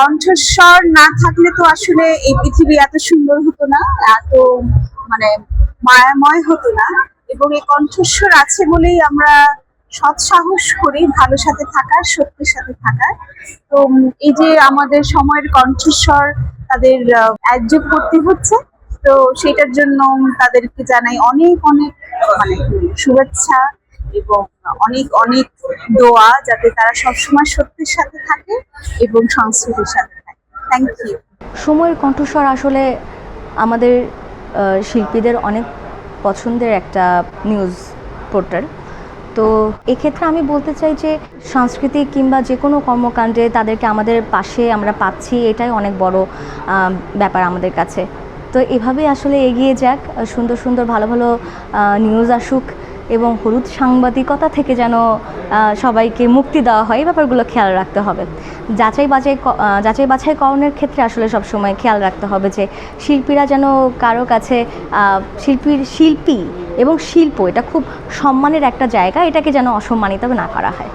কণ্ঠস্বর না থাকলে তো আসলে এই পৃথিবী এত সুন্দর হতো না, এত মানে মায়াময় হতো না। এবং এই কণ্ঠস্বর আছে বলেই আমরা সৎসাহস করি, ভালো সাথে থাকার, সত্যের সাথে থাকার। তো এই যে আমাদের সময়ের কণ্ঠস্বর তাদের একযোগ করতে হচ্ছে, তো সেটার জন্য তাদেরকে জানাই অনেক অনেক মানে শুভেচ্ছা। এবং অনেক অনেক দোয়া যাতে তারা সবসময় সত্যের সাথে থাকে এবং সংস্কৃতির সাথে থাকে। থ্যাংক ইউ সময়ের কণ্ঠস্বর আসলে আমাদের শিল্পীদের অনেক পছন্দের একটা নিউজ পোর্টাল তো এক্ষেত্রে আমি বলতে চাই যে সাংস্কৃতিক কিংবা যে কোনো কর্মকাণ্ডে তাদেরকে আমাদের পাশে আমরা পাচ্ছি, এটাই অনেক বড় ব্যাপার আমাদের কাছে। তো এভাবেই আসলে এগিয়ে যাক, সুন্দর সুন্দর, ভালো ভালো নিউজ আসুক। এবং হলুদ সাংবাদিকতা থেকে যেন সবাইকে মুক্তি দেওয়া হয়, এই ব্যাপারগুলো খেয়াল রাখতে হবে। যাচাই বাছাই যাচাই বাছাই করণের ক্ষেত্রে আসলে সবসময় খেয়াল রাখতে হবে যে, শিল্পীরা যেন কারও কাছে শিল্পীর শিল্পী এবং শিল্প, এটা খুব সম্মানের একটা জায়গা, এটাকে যেন অসম্মানিত না করা হয়।